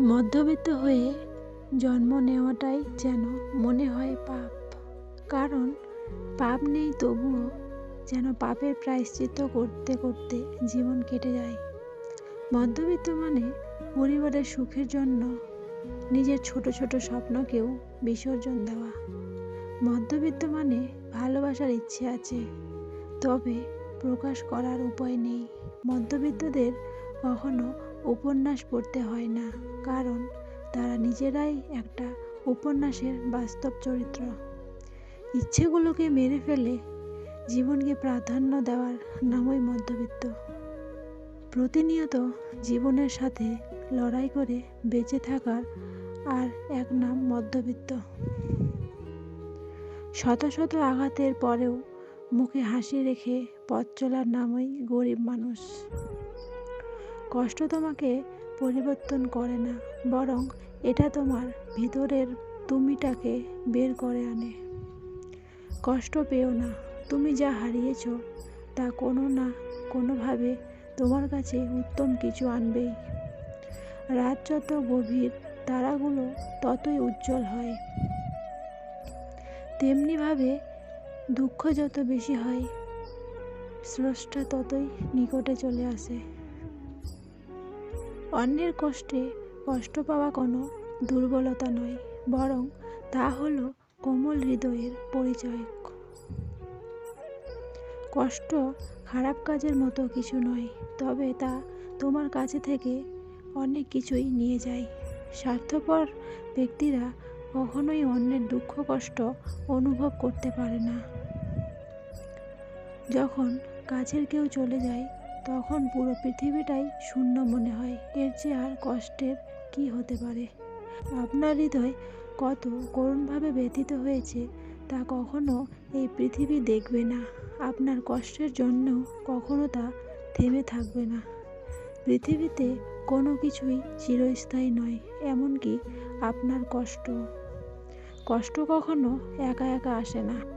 মধ্যবিত্ত হয়ে জন্ম নেওয়াটাই যেন মনে হয় পাপ। কারণ পাপ নেই তবুও যেন পাপের প্রায়শ্চিত্ত করতে করতে জীবন কেটে যায়। মধ্যবিত্ত মানে পরিবারের সুখের জন্য নিজের ছোট ছোট স্বপ্নকেও বিসর্জন দেওয়া। মধ্যবিত্ত মানে ভালোবাসার ইচ্ছে আছে, তবে প্রকাশ করার উপায় নেই। মধ্যবিত্তদের কখনো উপন্যাস পড়তে হয় না, কারণ তারা নিজেরাই একটা উপন্যাসের বাস্তব চরিত্র। ইচ্ছেগুলোকে মেরে ফেলে জীবনকে প্রাধান্য দেওয়ার নামই মধ্যবিত্ত। প্রতিনিয়ত জীবনের সাথে লড়াই করে বেঁচে থাকার আর এক নাম মধ্যবিত্ত। শত শত আঘাতের পরেও মুখে হাসি রেখে পথ চলার নামই গরিব মানুষ। কষ্ট তোমাকে পরিবর্তন করে না, বরং এটা তোমার ভিতরের তুমিটাকে বের করে আনে। কষ্ট পেও না, তুমি যা হারিয়েছ তা কোনো না কোনোভাবে তোমার কাছে উত্তম কিছু আনবেই। রাত যত গভীর, তারাগুলো ততই উজ্জ্বল হয়। তেমনিভাবে দুঃখ যত বেশি হয়, স্রষ্টা ততই নিকটে চলে আসে। অন্যের কষ্টে কষ্ট পাওয়া কোনো দুর্বলতা নয়, বরং তা হলো কোমল হৃদয়ের পরিচয়। কষ্ট খারাপ কাজের মতো কিছু নয়, তবে তা তোমার কাছে থেকে অনেক কিছুই নিয়ে যায়। স্বার্থপর ব্যক্তিরা কখনোই অন্যের দুঃখ, কষ্ট অনুভব করতে পারে না। যখন কাছের কেউ চলে যায় তখন পুরো পৃথিবীটাই শূন্য মনে হয়। এর চেয়ে আর কষ্টের কি হতে পারে? আপনার হৃদয় কত করুণভাবে ব্যথিত হয়েছে তা কখনো এই পৃথিবী দেখবে না। আপনার কষ্টের জন্য কখনো তা থেমে থাকবে না। পৃথিবীতে কোনো কিছুই চিরস্থায়ী নয়, এমনকি আপনার কষ্ট। কষ্ট কখনো একা একা আসে না।